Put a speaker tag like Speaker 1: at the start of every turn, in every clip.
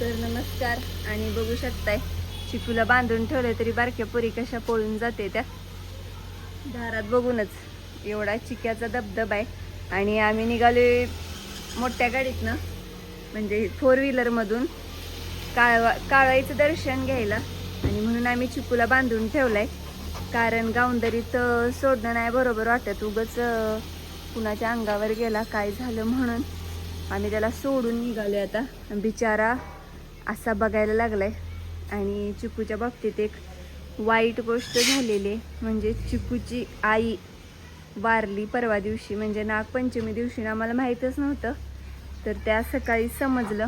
Speaker 1: तर नमस्कार. आणि बघू शकताय चिकूला बांधून ठेवलं तरी बारक्या पोरी कशा पळून जाते त्या. दारात बघूनच एवढा चिक्याचा धबधबा आहे. आणि आम्ही निघालोय मोठ्या गाडीतनं म्हणजे फोर व्हीलरमधून काळवा काळवाईचं दर्शन घ्यायला. आणि म्हणून आम्ही चिकूला बांधून ठेवलाय. कारण गावंदरीत सोडणं नाही बरोबर वाटत. उगच कुणाच्या अंगावर गेला काय झालं म्हणून. आम्ही त्याला सोडून निघालो आता. बिचारा असा बघायला लागलाय. आणि चिकूच्या बाबतीत एक वाईट गोष्ट झालेली आहे. म्हणजे चिकूची आई वारली परवा दिवशी. म्हणजे नागपंचमी दिवशी ना आम्हाला माहीतच नव्हतं. तर त्या सकाळी समजलं.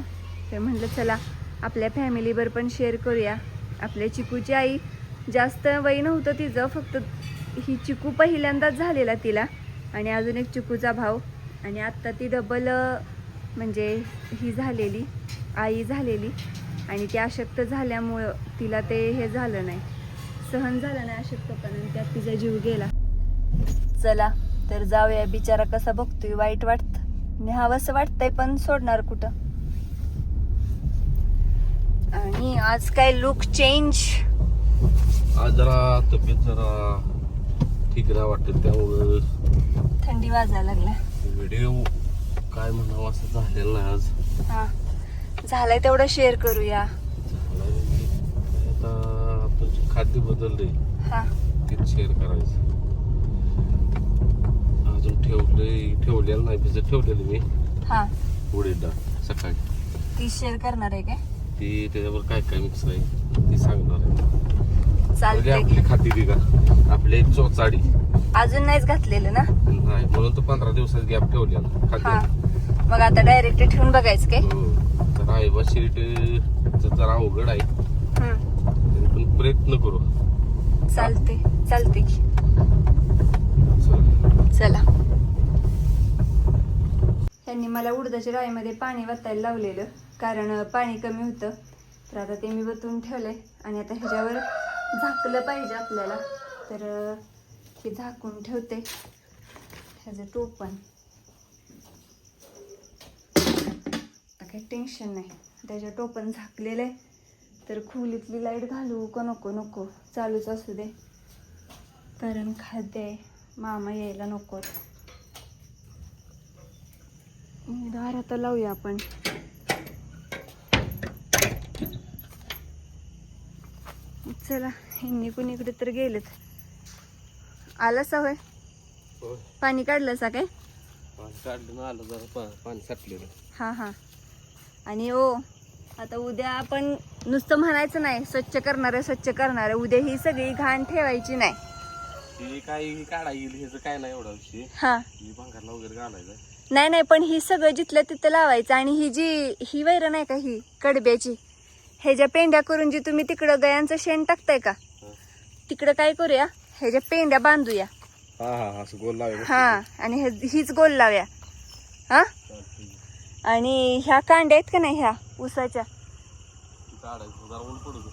Speaker 1: ते म्हणलं चला आपल्या फॅमिलीवर पण शेअर करूया. आपल्या चिकूची आई जास्त वय नव्हतं तिचं. फक्त ही चिकू पहिल्यांदाच झालेला तिला. आणि अजून एक चिकूचा भाव आणि आत्ता ती डबल म्हणजे ही झालेली. आई झालेली आणि ती अशक्त झाल्यामुळं तिला ते हे झालं नाही. सहन झालं नाही अशक्तपणा त्यात तिचा जीव गेला. चला तर जाऊया. बिचारा कसा बघतोय वाईट वाटत? न्यावंसं वाटतंय पण सोडणार कुठं? आणि आज काय लुक चेंज
Speaker 2: आज जरा तब्येत जरा ठीक नाही वाटत त्यामुळं.
Speaker 1: थंडी वाजायला लागल्या.
Speaker 2: व्हिडिओ काय म्हणावं असं झालेलं नाही आज.
Speaker 1: हा. झालंय तेवढं शेअर करूया.
Speaker 2: आता जे खाद्य बदललंय
Speaker 1: हा.
Speaker 2: ते शेअर करायचं. अजून ठेवलंय ठेवलेलं नाही भिजत ठेवलेलं मी.
Speaker 1: हा.
Speaker 2: उडीद डाळ सकाळी.
Speaker 1: ती शेअर करणार आहे काय?
Speaker 2: ती त्याच्यावर काय काय मिक्स आहे ती सांगणार आहे. म्हणजे
Speaker 1: चालतंय
Speaker 2: आपली खाती ती का आपली चोचाडी
Speaker 1: अजून नाहीच घातलेलं ना?
Speaker 2: नाही म्हणून तो पंधरा दिवसात गॅप ठेवलेला
Speaker 1: हा. मग आता डायरेक्ट ठेवून बघायचं काय?
Speaker 2: हो. शिर्ट जरा अवघड आहे. तरी पण प्रयत्न करू.
Speaker 1: चालते चालते की
Speaker 2: चल.
Speaker 1: चला त्यांनी मला उडदाच्या डाळीमध्ये पाणी वतायला लावलेलं कारण पाणी कमी होतं. तर आता ते मी वतून ठेवलंय आणि आता ह्याच्यावर झाकलं पाहिजे आपल्याला. तर हे झाकून ठेवते. ह्याचं टोपण काही टेन्शन नाही. त्याच्या टोपण झाकलेलं आहे. तर खोलीतली लाइट घालू का नको नको. चालूच असू दे. कारण खाद्य आहे मामा यायला नको. दार आता लावूया आपण. चला ह्यांनी कुणीकडे तर गेलेत. आला होय. पाणी काढलं सा काय?
Speaker 2: पाणी काढलं आलं जरा पाणी साठलेलं.
Speaker 1: हां हां. आणि ओ आता उद्या आपण नुसतं म्हणायचं नाही स्वच्छ करणार आहे स्वच्छ करणार आहे. उद्या ही सगळी घाण ठेवायची नाही.
Speaker 2: ती काय काढा येईल ह्याचं काय नाही एवढा विषय
Speaker 1: हां.
Speaker 2: ही भांगरला वगैरे घालायचं.
Speaker 1: नाही नाही पण ही सगळं जिथलं तिथं लावायचं. आणि ही जी ही वैर नाही का ही कडब्याची? ह्याच्या पेंड्या करून जी तुम्ही तिकडं गयांचं शेण टाकताय का?
Speaker 2: हा.
Speaker 1: तिकडं काय करूया? ह्याच्या पेंड्या बांधूया.
Speaker 2: हा हा हा, असं गोल लावायचं.
Speaker 1: हा आणि हे- हीच गोल लावूया. हा? आणि ह्या कांड्या आहेत का नाही ह्या
Speaker 2: दे.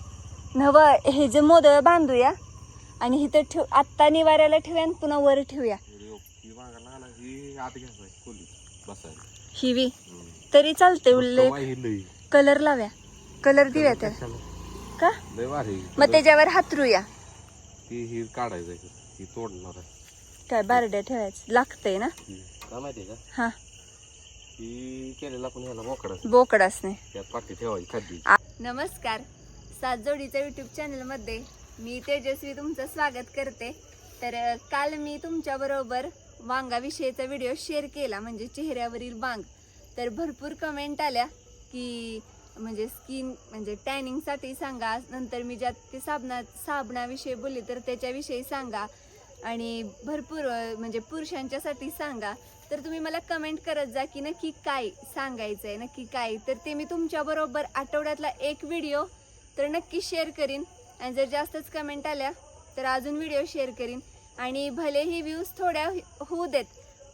Speaker 1: नव हे जे मोदळ बांधूया आणि इथं ठेव आत्ता निवाऱ्याला ठेवूया आणि पुन्हा वर ठेवूया. हिवी. तरी चालते
Speaker 2: लई.
Speaker 1: कलर लाव्या. कलर दिव्या
Speaker 2: कशाला?
Speaker 1: का? मग त्याच्यावर हातरूया
Speaker 2: काढायचं. ही
Speaker 1: काय बारड्या ठेवायचं? लागतंय ना?
Speaker 2: ही.
Speaker 1: हा
Speaker 2: केलेला ह्याला
Speaker 1: बोकडाच. नाही
Speaker 2: त्यात पाठी ठेवायची खाद्य.
Speaker 1: आ- नमस्कार. सात जोडीच्या युट्यूब चॅनलमध्ये मी तेजस्वी तुमचं स्वागत करते. तर काल मी तुमच्याबरोबर वांगाविषयीचा व्हिडिओ शेअर केला म्हणजे चेहऱ्यावरील वांग. तर भरपूर कमेंट आल्या की म्हणजे स्किन म्हणजे टॅनिंगसाठी सांगा नंतर मी ज्यात ते साबणा साबणाविषयी बोलली तर त्याच्याविषयी सांगा. आणि भरपूर म्हणजे पुरुषांच्यासाठी सांगा. तर तुम्ही मला कमेंट करत जा की नक्की काय सांगायचं आहे नक्की काय. तर ते मी तुमच्याबरोबर आठवड्यातला एक व्हिडिओ तर नक्की शेअर करीन. आणि जर जास्तच कमेंट आल्या तर अजून व्हिडिओ शेअर करीन. आणि भलेही व्ह्यूज थोड्या होऊ देत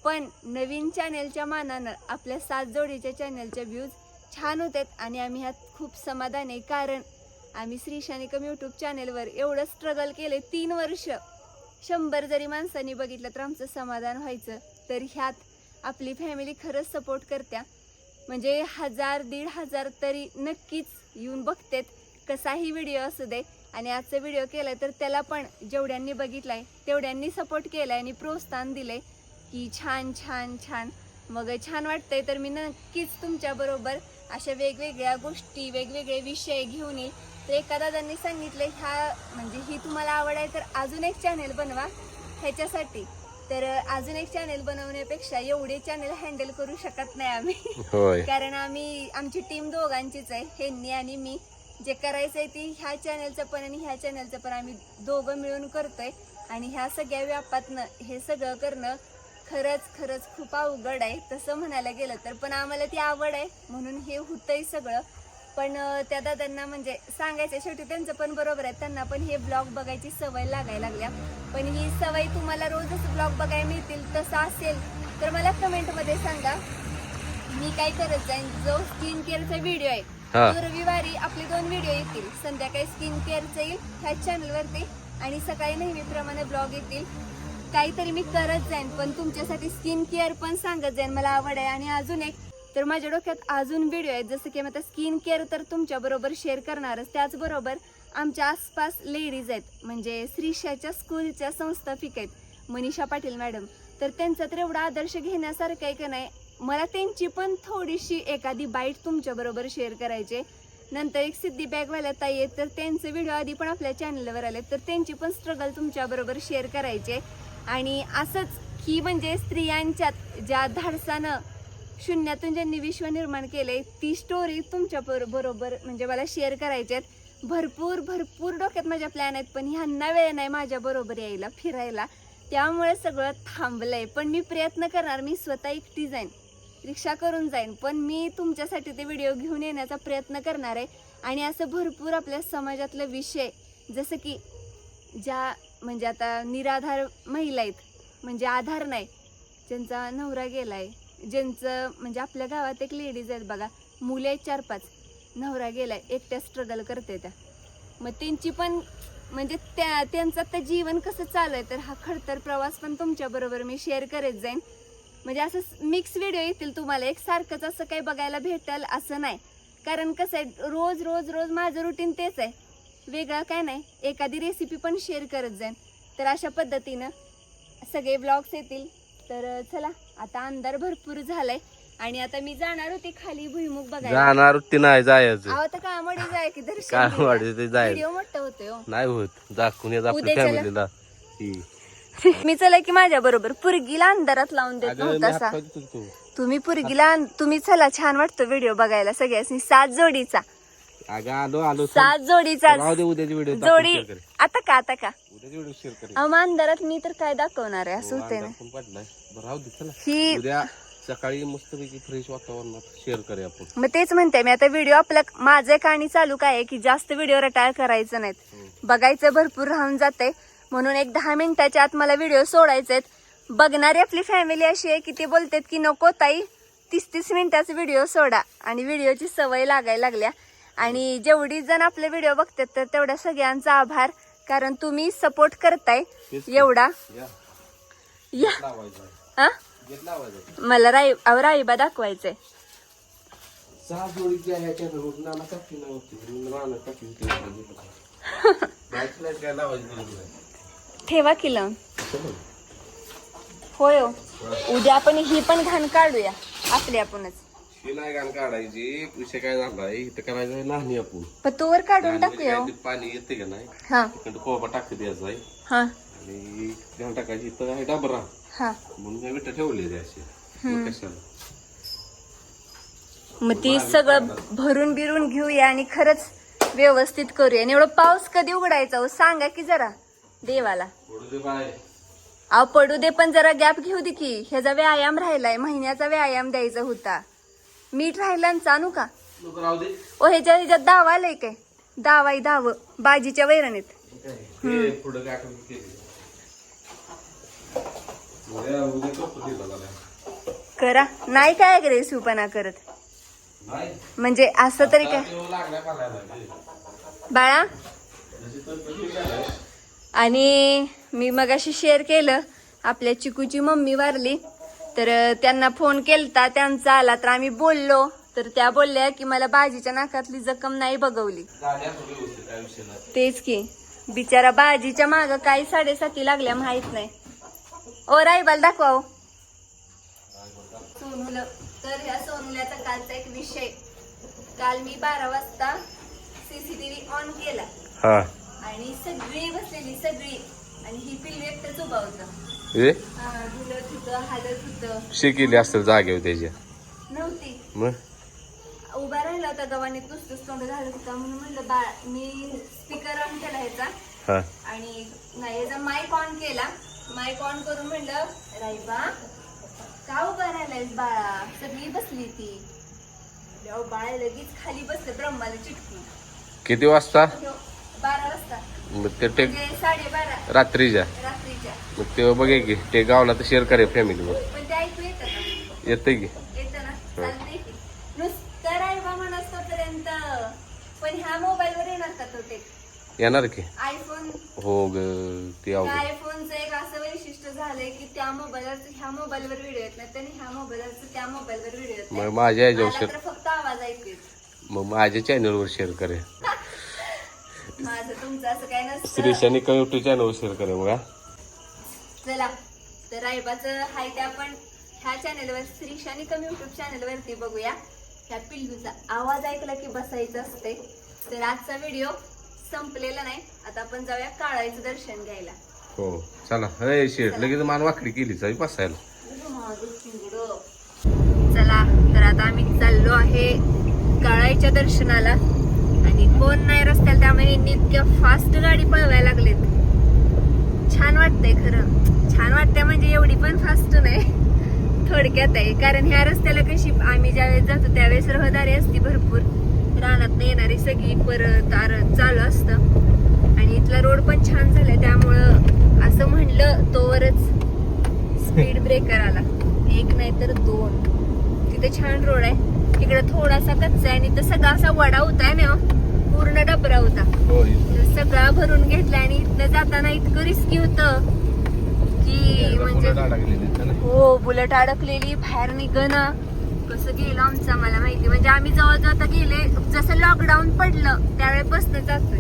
Speaker 1: पण नवीन चॅनेलच्या मानानं आपल्या सात जोडीच्या चॅनलच्या व्ह्यूज छान होतात आणि आम्ही ह्यात खूप समाधान आहे. कारण आम्ही श्रीशानिकम यूट्यूब चॅनेलवर एवढं स्ट्रगल केले तीन वर्ष. शंभर जरी माणसांनी बघितलं तर आमचं समाधान व्हायचं. तर ह्यात आपली फॅमिली खरंच सपोर्ट करत्या. म्हणजे हजार दीड हजार तरी नक्कीच येऊन बघतेत कसाही व्हिडिओ असू दे. आणि आजचा व्हिडिओ केला तर त्याला पण जेवढ्यांनी बघितलाय तेवढ्यांनी सपोर्ट केलाय आणि प्रोत्साहन दिलंय की छान छान छान. मग छान वाटतंय तर मी नक्कीच तुमच्याबरोबर अशा वेगवेगळ्या गोष्टी वेगवेगळे विषय घेऊन येईल. तर एका दादांनी सांगितलं ह्या म्हणजे ही तुम्हाला आवड आहे तर अजून एक चॅनेल बनवा. ह्याच्यासाठी तर अजून एक चॅनेल बनवण्यापेक्षा एवढे चॅनेल हँडल करू शकत नाही आम्ही.
Speaker 2: होय.
Speaker 1: कारण आम्ही आमची टीम दोघांचीच आहे ह्यांनी आणि मी. जे करायचंय ती ह्या चॅनलचं पण आणि ह्या चॅनलचं पण आम्ही दोघं मिळून करतोय. आणि ह्या सगळ्या व्यापातनं हे सगळं करणं खरंच खरंच खूप अवघड आहे. तसं म्हणायला गेलं तर. पण आम्हाला ती आवड आहे म्हणून हे होतंय सगळं. पण त्या दादांना म्हणजे सांगायचं शेवटी त्यांचं पण बरोबर आहे. त्यांना पण हे ब्लॉग बघायची सवय लागायला लागल्या. पण ही सवय तुम्हाला रोजच ब्लॉग बघायला मिळतील तसं असेल तर मला कमेंटमध्ये सांगा. मी काय करत जाईन? जो स्किन केअरचा व्हिडिओ आहे. तो रविवारी आपले दोन व्हिडिओ येतील. संध्याकाळी स्किन केअरचा येईल ह्या चॅनलवरती आणि सकाळी नेहमीप्रमाणे ब्लॉग येतील. काहीतरी मी करत जाईन पण तुमच्यासाठी स्किन केअर पण सांगत जाईन. मला आवड आहे. आणि अजून एक तर माझ्या डोक्यात अजून व्हिडिओ आहेत. जसं की आता स्किन केअर तर तुमच्याबरोबर शेअर करणारच. त्याचबरोबर आमच्या आसपास लेडीज आहेत. म्हणजे श्रीशाच्या स्कूलच्या संस्थापिक आहेत. मनीषा पाटील मॅडम तर त्यांचा तर एवढा आदर्श घेण्यासारखं आहे का नाही? मला त्यांची पण थोडीशी एखादी बाईट तुमच्याबरोबर शेअर करायचे नंतर एक सिद्धी बॅगवाल्या ताई आहेत. तर त्यांचे व्हिडिओ आधी पण आपल्या चॅनलवर आले तर त्यांची पण स्ट्रगल तुमच्याबरोबर शेअर करायचे आणि असंच की म्हणजे स्त्रियांच्यात ज्या धाडसानं शून्यातून ज्यांनी विश्व निर्माण केले ती स्टोरी तुमच्या बरोबर म्हणजे मला शेअर करायची आहेत. भरपूर भरपूर डोक्यात माझ्या प्लॅन आहेत पण ह्यांना वेळ नाही माझ्या बरोबर यायला फिरायला. त्यामुळे सगळं थांबलंय. पण मी प्रयत्न करणार मी स्वतः एकटी जाईन. रिक्षा करून जाईन पण मी तुमच्यासाठी ते व्हिडिओ घेऊन येण्याचा प्रयत्न करणार आहे. आणि असं भरपूर आपल्या समाजातले विषय जसं की ज्या म्हणजे आता निराधार महिला आहेत म्हणजे आधार नाही ज्यांचा नवरा गेला आहे ज्यांचं म्हणजे आपल्या गावात एक लेडीज आहेत बघा मुले आहेत चार पाच. नवरा गेलाय एकट्या स्ट्रगल करते त्या. मग त्यांची पण म्हणजे त्या त्यांचं आता जीवन कसं चालू आहे तर हा खडतर प्रवास पण तुमच्याबरोबर मी शेअर करत जाईन. म्हणजे असं मिक्स व्हिडिओ येतील तुम्हाला. एक सारखंच असं काही बघायला भेटेल असं नाही. कारण कसं आहे रोज रोज रोज माझं रुटीन तेच आहे. वेगळं काय नाही. एखादी रेसिपी पण शेअर करत जाईन. तर अशा पद्धतीनं सगळे ब्लॉग्स येतील. तर चला. आता अंधार भरपूर झालाय. आणि आता मी जाणार होते खाली भुईमुग बघायला.
Speaker 2: जाणार ती नाही जायचं.
Speaker 1: अहो तर कामडी जाय की दर्शन
Speaker 2: काय. वाटत ते जायचं.
Speaker 1: व्हिडिओ मोठा होतोय हो.
Speaker 2: नाही होत. दाखवून येत आपल्या
Speaker 1: उद्याच्याला?
Speaker 2: फॅमिलीला
Speaker 1: मी चला की माझ्या बरोबर पुरगीला अंधारात लावून देत नव्हता
Speaker 2: तू.
Speaker 1: तुम्ही पुरगीला तुम्ही चला छान वाटतो व्हिडिओ बघायला सगळ्यांनी सात जोडीचा.
Speaker 2: अगं आलो आलो
Speaker 1: सात जोडीचा.
Speaker 2: राहू दे उद्याची व्हिडिओ
Speaker 1: जोडी आता का आता का?
Speaker 2: व्हिडिओ शेअर करेल
Speaker 1: अहो मग अंधारात मी तर काय दाखवणार आहे असं
Speaker 2: हो,
Speaker 1: होतंय ना.
Speaker 2: अंधार पण पडलाय. बरं राहू दे चला.
Speaker 1: ही
Speaker 2: उद्या सकाळी मस्तपैकी फ्रेश वातावरणात शेअर करूया आपण.
Speaker 1: मग तेच म्हणते मी आता व्हिडिओ आपला माझं कहाणी चालू काय आहे की जास्त व्हिडिओ रटाळ करायचं नाहीत. बघायचं भरपूर राहून जाते म्हणून एक दहा मिनिटाच्या आत मला व्हिडिओ सोडायचे आहेत. बघणारी आपली फॅमिली अशी आहे की ते बोलतात की नको ताई तीस तीस मिनिटाचा व्हिडिओ सोडा. आणि व्हिडिओची सवय लागायला लागल्या. आणि जेवढी जण आपले व्हिडिओ बघतात तर तेवढ्या सगळ्यांचा आभार. कारण तुम्ही सपोर्ट करताय. एवढा.
Speaker 2: या.
Speaker 1: हा? मला राई राईबा दाखवायचंय. ठेवा. की लावून. होय हो. उद्या आपण ही पण घाण काढूया. आपली आपणच.
Speaker 2: नाही गाण काढायची विषय काय झालाय इथं करायचं नाणी आपण.
Speaker 1: पण तोवर काढून टाकूया. हो.
Speaker 2: पाणी येते का नाही?
Speaker 1: हा.
Speaker 2: तिकडं कोबा टाकते द्यायचा आहे.
Speaker 1: हा.
Speaker 2: आणि घाण टाकायची इथं आहे डाबरा.
Speaker 1: हा.
Speaker 2: म्हणून काय विटा ठेवले असे मग कशाला?
Speaker 1: मग ती सगळं भरून बिरून घेऊया आणि खरंच व्यवस्थित करूया. आणि एवढं पाऊस कधी उघडायचा हो? सांगा की जरा देवाला.
Speaker 2: दे बाय.
Speaker 1: अहो पडू दे पण जरा गॅप घेऊ दे की. ह्याचा व्यायाम राहिलाय. महिन्याचा व्यायाम द्यायचा होता. मीठ राहिला आणि चालू का?
Speaker 2: नको राहू दे.
Speaker 1: ओ ह्याच्या ह्याच्यात दाव आलंय काय? दावाई दाव बाजीच्या वैरणीत.
Speaker 2: हे पुढं काय करून केलं? उद्या उद्या करतो तिला जरा.
Speaker 1: करा. नाही काय अग्रेसिव्हपणा करत.
Speaker 2: नाही?
Speaker 1: म्हणजे असं तरी काय?
Speaker 2: तो लागल्या.
Speaker 1: बाळा?
Speaker 2: जशी तर कशी झालंय?
Speaker 1: आणि मी मगाशी शेअर केलं. आपल्या चिकूची मम्मी वारली. तर त्यांना फोन केलता त्यांचा आला तर आम्ही बोललो. तर त्या बोलल्या की मला बाजीच्या नाकातली जखम नाही बघवली. तेच की बिचारा बाजीच्या माग काही साडेसाती लागल्या माहीत नाही. ओ राईबाल दाखवा. सोनूला तर ह्या सोनुल्याचा कालचा एक विषय. काल मी बारा वाजता सीसीटीव्ही ऑन केला.
Speaker 2: हा.
Speaker 1: आणि सगळी बसलेली सगळी आणि ही पिल्लू एकटंच उभा होतं. हा,
Speaker 2: शिकेली असतं जागेवर त्याच्या
Speaker 1: नव्हती.
Speaker 2: मग?
Speaker 1: उभा राहिला होता गव्हाणीत नुसतंच तोंड घालत होता. म्हणून म्हणलं बाळ मी स्पीकर ऑन केला ह्याचा.
Speaker 2: हा.
Speaker 1: आणि नाही याचा माईक ऑन केला. माईक ऑन करून म्हणलं राईबा का उभा राहिलायस बाळा? सगळी बसली ती. बाळ लगेच खाली बसलं ब्रह्माला चिटकून
Speaker 2: किती वाजता?
Speaker 1: बारा वाजता.
Speaker 2: मग ते टे
Speaker 1: म्हणजे साडेबारा.
Speaker 2: रात्रीच्या.
Speaker 1: रात्रीच्या.
Speaker 2: मग तेव्हा बघे की ते गावला तर शेअर करे
Speaker 1: पण ते ऐकू येतं का?
Speaker 2: येते की.
Speaker 1: येतं ना? चालतंय की. नुसतं राईबा म्हणत पर्यंत पण ह्या मोबाईलवर येणार का तो ते
Speaker 2: येणार की?
Speaker 1: आयफोन
Speaker 2: हो ग ते अवघड.
Speaker 1: आयफोनचं एक असं वैशिष्ट्य झालंय की त्या मोबाईलवर ह्या मोबाईलवर व्हिडिओ येत नाही आणि ह्या मोबाईलवर त्या मोबाईलवर व्हिडिओ येत नाही
Speaker 2: मग माझ्या ह्याच्यावर
Speaker 1: आला
Speaker 2: शेअर
Speaker 1: तर फक्त आवाज ऐकू येतो.
Speaker 2: मग माझ्या चॅनलवर शेअर करे
Speaker 1: माझं तुमचं असं काय नसतं.
Speaker 2: श्रीशाने युट्यूब चॅनलवर शेअर करे हा?
Speaker 1: चला तर रायबाचं हाय ते आपण ह्या चॅनलवर श्रीशानी कमी युट्यूब चॅनलवरती बघूया. ह्या पिल्लूचा आवाज ऐकला की बसायचं असते तर आजचा व्हिडिओ संपलेला नाही. आता आपण जाऊया काळायचं दर्शन घ्यायला.
Speaker 2: हो चला. हे शेट लगेच मान वाकडी केली चावी बसायला.
Speaker 1: चला तर आता आम्ही चाललो आहे काळाईच्या दर्शनाला. आणि कोण नाही रस्त्याला त्यामुळे इतक्या फास्ट गाडी पळवायला लागलेत. छान वाटतंय खरं. छान वाटतंय म्हणजे एवढी पण फास्ट नाही. थोडक्यात आहे. कारण ह्या रस्त्याला कशी आम्ही ज्यावेळेस जातो त्यावेळेस रहदारी असती भरपूर. रानात येणारी सगळी परत आरत चालू असतं. आणि इथला रोड पण छान झालाय. त्यामुळं असं म्हणलं तोवरच स्पीड ब्रेकर आला. एक नाही तर दोन. तिथे छान रोड आहे. इकडे थोडासा कच्चा आहे आणि इथं सगळा असा वडा आहे ना हो. पूर्ण डबरा होता. सगळा भरून घेतला आणि इथनं जाताना इतकं रिस्की होतं की म्हणजे हो बुलेट अडकलेली बाहेर निघणं. कसं गेलं आमचं मला माहिती. म्हणजे आम्ही जवळ आता गेले जसं लॉकडाऊन पडलं त्यावेळेपासून जातोय.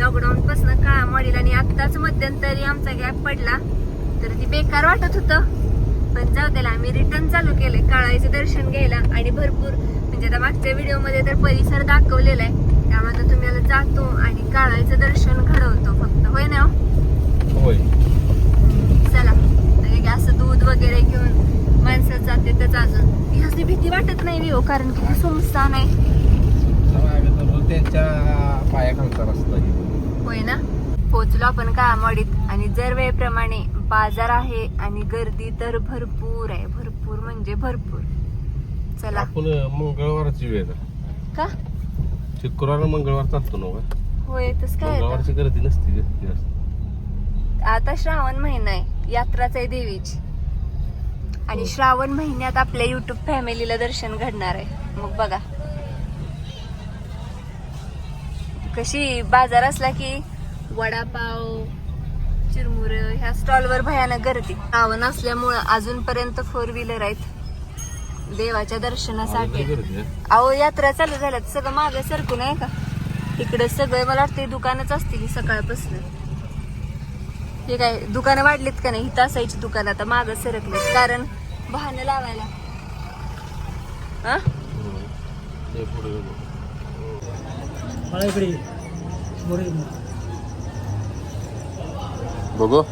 Speaker 1: लॉकडाऊन पासून काळा मॉडेल आणि आत्ताच मध्यंतरी आमचा गॅप पडला. तर ती बेकार वाटत होतं. पण जाऊ त्याला आम्ही रिटर्न चालू केले काळाचं दर्शन घ्यायला आणि भरपूर म्हणजे आता मागच्या व्हिडिओमध्ये तर परिसर दाखवलेला आहे. त्यामुळे आता तुम्ही आता जातो आणि काळाचं दर्शन घडवतो फक्त. होय ना हो?
Speaker 2: होय.
Speaker 1: चला. असं दूध वगैरे घेऊन माणसं जाते त्याच अजून. ह्याची भीती वाटत नाही हो कारण की सुमसान आहे.
Speaker 2: त्यांच्या पायाखालचा रस्ता आहे.
Speaker 1: होय ना? पोचलो आपण कामाडीत आणि जर वेळेप्रमाणे बाजार आहे आणि गर्दी तर भरपूर आहे. भरपूर म्हणजे भरपूर. चला.
Speaker 2: मंगळवारची वेळ.
Speaker 1: का?
Speaker 2: शुक्रवार मंगळवार चालतो ना बा.
Speaker 1: होय तस काय आता?
Speaker 2: मंगळवारची गर्दी नसते ग जास्त.
Speaker 1: आता श्रावण महिना आहे यात्राच आहे देवीची आणि श्रावण महिन्यात आपल्या युट्यूब फॅमिलीला दर्शन घडणार आहे मग बघा कशी बाजार असला की वडापाव चिरमुर ह्या स्टॉलवर भयानक गर्दी श्रावण असल्यामुळं अजूनपर्यंत फोर व्हीलर आहेत देवाच्या दर्शनासाठी. अहो यात्रा चालू झाल्यात. सगळं मागे सरकून आहे का? इकडे सगळे मला वाटतं दुकानच असतील सकाळपासून. हे काय दुकानं वाढलीत का नाही? इथं असायची दुकान आता मागं सरकलेत. कारण वाहनं लावायला. हा?
Speaker 2: बघू.
Speaker 3: मला इकडे ये. वर ये मग.
Speaker 2: बघू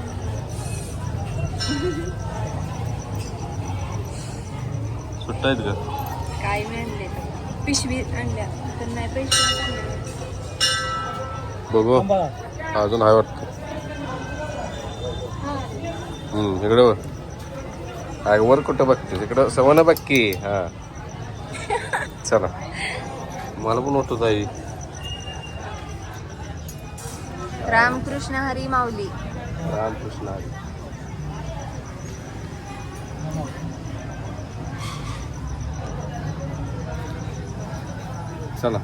Speaker 2: सुट्टा आहेत का?
Speaker 1: काय मी आणले पिशवी आणल्या तर नाही पैसे आणले.
Speaker 2: बघू. अजून आहे वाटतं. हम्म इकडे वर आहे वर कुठं बघते इकडं सवना बघकी हा. चला. मला पण वाटत आहे
Speaker 1: रामकृष्ण हरी माऊली.
Speaker 2: रामकृष्ण हरी. चला.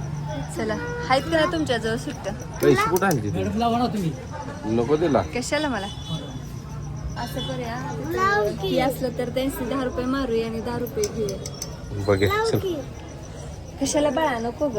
Speaker 1: चला. आहेत का ना तुमच्याजवळ सुट्ट
Speaker 2: पैसे कुठं आणते नको दिला.
Speaker 1: कशाला मला? असं करूया. हे असलं तर त्यांचे दहा रुपये मारूया आणि दहा रुपये घेऊया.
Speaker 2: बघे चल.
Speaker 1: कशाला बाळा नको ग.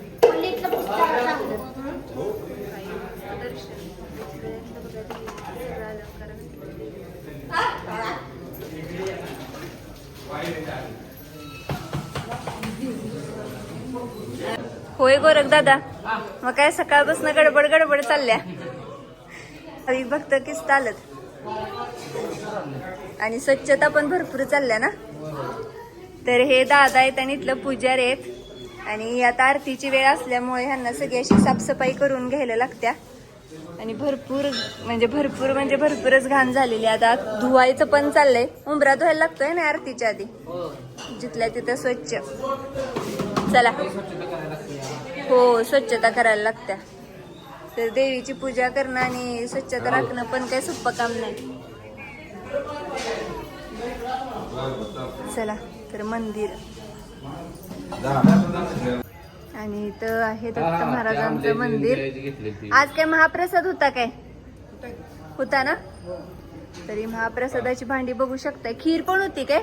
Speaker 1: होय गोरख दादा. मग काय सकाळपासून गडबड गडबड चालल्या. हवी भक्त किस चालत आणि स्वच्छता पण भरपूर चालल्या ना. तर हे दादा आहेत आणि इथलं पुजारी आहेत. आणि आता आरतीची वेळ असल्यामुळे ह्यांना सगळी अशी साफसफाई करून घ्यायला लागत्या. आणि भरपूर म्हणजे भरपूर म्हणजे भरपूरच घाण झालेली आता धुवायचं पण चाललंय. उंबरा धुवायला लागतोय ना आरतीच्या आधी. जिथल्या तिथं स्वच्छ. चला. हो स्वच्छता करायला लागत्या. तर देवीची पूजा करणं आणि स्वच्छता राखणं पण काही सोपं काम नाही. चला तर मंदिर. आणि इथं आहे दत्त महाराजांचं मंदिर. आज काय महाप्रसाद होता काय? होता ना? तरी महाप्रसादाची भांडी बघू शकताय. खीर पण होती काय?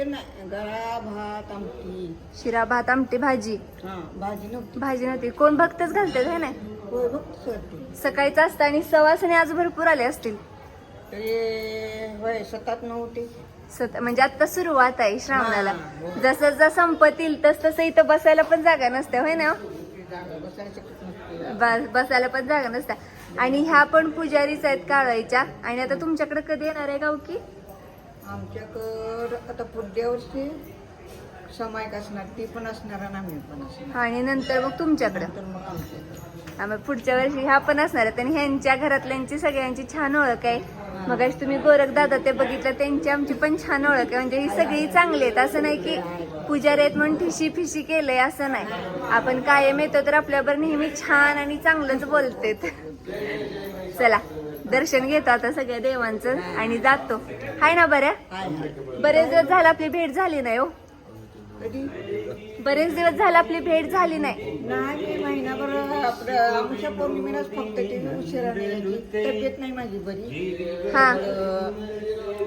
Speaker 4: गळा भात आमटी.
Speaker 1: शिरा भात आमटी भाजी.
Speaker 4: हा भाजी नव्हती.
Speaker 1: भाजी नव्हती. कोण भक्तच घालते काय नाही?
Speaker 4: होय बघ सरते
Speaker 1: सकाळीच असतं आणि सवासने आज भरपूर आले असतील.
Speaker 4: तरी होय सतात नव्हते
Speaker 1: सत- म्हणजे आता सुरुवात आहे श्रावणाला.
Speaker 4: हा.
Speaker 1: जसं जसं संपत येईल तस तसं इथं बसायला पण जागा नसते होय ना?
Speaker 4: बसायचं
Speaker 1: बस- बसायला पण जागा नसत्या आणि ह्या पण पुजारीच आहेत काळायच्या आणि आता तुमच्याकडे कधी येणार आहे गावकी?
Speaker 4: आमच्याकडं आता पुढच्या वर्षी समायक असणार ती पण असणार आणि आम्ही पण असणार.
Speaker 1: आणि नंतर मग तुमच्याकडं?
Speaker 4: तर मग आमच्याकडं.
Speaker 1: आम्ही पुढच्या वर्षी ह्या पण असणार आहेत आणि ह्यांच्या घरातल्यांची सगळ्यांची छान ओळख आहे. मग तुम्ही गोरख दादा ते बघितलं त्यांची आमची पण छान ओळख आहे. म्हणजे ही सगळी चांगली आहेत. असं नाही की पुजारी आहेत म्हणून ठिशी फिशी केलंय असं नाही. आपण कायम येतो तर आपल्यावर नेहमी छान आणि चांगलंच बोलतेत. चला. दर्शन घेतो आता सगळ्या देवांचं आणि जातो. हाय ना बऱ्या?
Speaker 4: हाय
Speaker 1: बरेच दिवस झाला आपली भेट झाली नाही हो. बरेच दिवस झाला आपली भेट झाली नाही.
Speaker 4: नाही महिनाभर आमच्या पौर्णिमेलाच फक्त ते यायची तब्येत नाही माझी बरी.
Speaker 1: हा.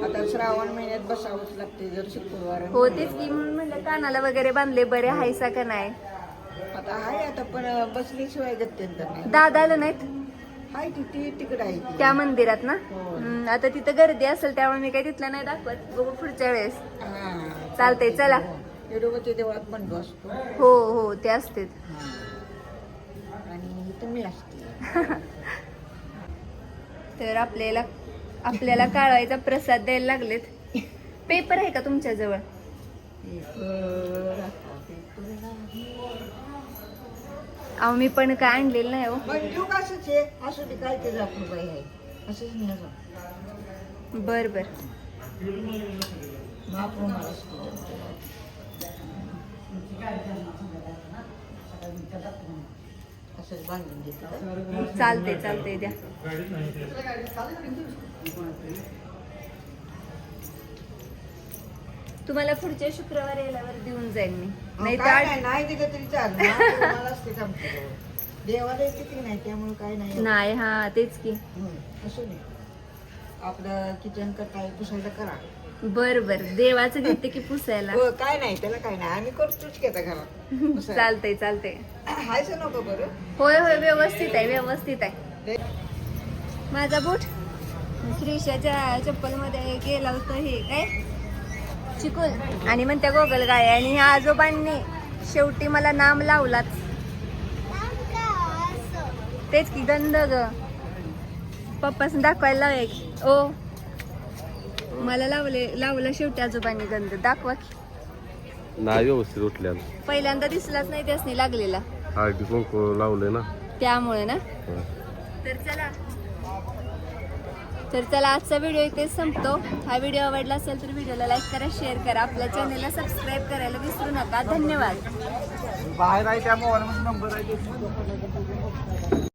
Speaker 4: आता श्रावण महिन्यात बसावंच लागते जर शुक्रवार.
Speaker 1: हो तेच की म्हणलं कानाला वगैरे बांधले बरे हायसा का नाही?
Speaker 4: आता आहे आता पण बसल्याशिवाय गत्यंतर नाही.
Speaker 1: दादा आलं नाहीत?
Speaker 4: हाय तिकडे आहे
Speaker 1: त्या मंदिरात ना?
Speaker 4: हो.
Speaker 1: हम्म, आता तिथं गर्दी असेल त्यामुळे मी काही तिथलं नाही दाखवत. बघू पुढच्या वेळेस.
Speaker 4: हा.
Speaker 1: चालतंय. चला.
Speaker 4: येडोबाच्या देवळात बंडू असतो.
Speaker 1: हो हो ते असते.
Speaker 4: हा. आणि
Speaker 1: तर आपल्याला आपल्याला काढायचा प्रसाद द्यायला लागलेत. पेपर आहे का तुमच्या जवळ
Speaker 4: पेपर नाही.
Speaker 1: अहो मी पण काय आणलेलं नाही हो
Speaker 4: मंजू असंच आहे? असू दे काय ते जापूबाई आहे. असंच नाही असं
Speaker 1: बर बर.
Speaker 4: महाप्रभू मला असतो असंच बांधून घेतलं
Speaker 1: चालते चालते द्या. तुम्हाला पुढच्या शुक्रवारी यायल्यावर देऊन जाईल मी. नाही तर
Speaker 4: काय नाही नाही दिलं तरी देवाला किती नाही त्यामुळे काय नाही.
Speaker 1: नाही हा तेच की.
Speaker 4: हं, असू दे. आपलं किचन काय पुसायला करा.
Speaker 1: बर बर. देवाचं घेते की पुसायला?
Speaker 4: हो काय नाही त्याला काय नाही. आम्ही करतोच आता घरात. पुसायला.
Speaker 1: चालतंय चालतंय.
Speaker 4: हायचं नको बरं.
Speaker 1: होय होय व्यवस्थित आहे व्यवस्थित आहे. माझा बूट? श्रीशाच्या चप्पलमध्ये गेला होता हे काय? चिकूल आणि म्हणत्या गोगल गाय आणि ह्या आजोबांनी शेवटी मला नाम लावलाच तेच की गंध ग. पप्पासून दाखवायला लावूया की ओ. मला लावले लावलं शेवटी आजोबांनी गंध. दाखवा की.
Speaker 2: नाही व्यवस्थित उठल्यानं
Speaker 1: पहिल्यांदा दिसलाच नाही त्यासनी लागलेला.
Speaker 2: लावले ना.
Speaker 1: त्यामुळे ना. तर चला. तर चला आजचा व्हिडिओ इथे संपतो. हा व्हिडिओ आवडला असेल तर व्हिडिओला लाईक करा शेअर करा. आपल्या चॅनलला सबस्क्राईब करायला विसरू नका. धन्यवाद.
Speaker 3: बाहेर आहे त्या मोबाईल नंबर आहे